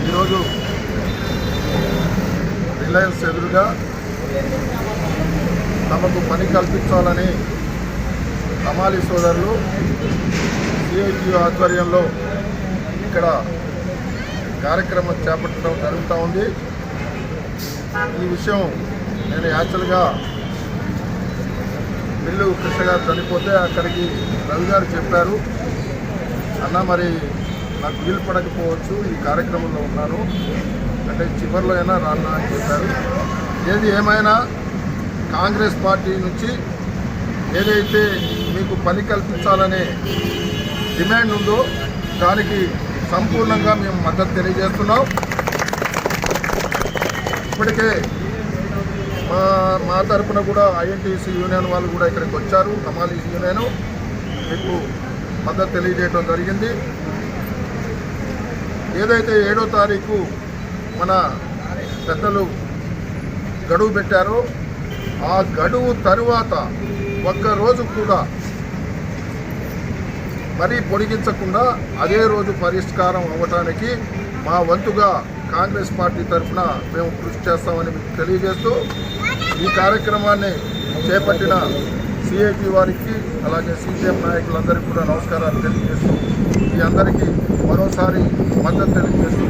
ఈరోజు రిలయన్స్ ఎదురుగా తమకు పని కల్పించాలని హమాలి సోదరులు సిఐటి ఆధ్వర్యంలో ఇక్కడ కార్యక్రమం చేపట్టడం జరుగుతూ ఉంది. ఈ విషయం నేను యాక్చువల్గా బిల్లు కృష్ణ గారు చనిపోతే అక్కడికి రవి గారు చెప్పారు అన్న మరి నాకు వీలు పడకపోవచ్చు ఈ కార్యక్రమంలో ఉన్నాను. అంటే చివరిలో అయినా రాను అని చెప్పారు. ఏది ఏమైనా కాంగ్రెస్ పార్టీ నుంచి ఏదైతే మీకు పని కల్పించాలనే డిమాండ్ ఉందో దానికి సంపూర్ణంగా మేము మద్దతు తెలియజేస్తున్నాం. ఇప్పటికే మా తరపున కూడా ఐఎన్టీసీ యూనియన్ వాళ్ళు కూడా ఇక్కడికి వచ్చారు. హమాలీ యూనియన్ మీకు మద్దతు తెలియజేయడం జరిగింది. ఏదైతే ఏడో తారీఖు మన పెద్దలు గడువు పెట్టారో ఆ గడువు తరువాత ఒక్క రోజు కూడా మరీ పొడిగించకుండా అదే రోజు పరిష్కారం అవ్వటానికి మా వంతుగా కాంగ్రెస్ పార్టీ తరఫున మేము కృషి చేస్తామని మీకు తెలియజేస్తూ ఈ కార్యక్రమాన్ని చేపట్టిన సిఐటి వారికి అలాగే సిపిఎం నాయకులందరికీ కూడా నమస్కారాలు తెలియజేస్తూ మీ అందరికీ మరోసారి మద్దతు తెలియజేస్తూ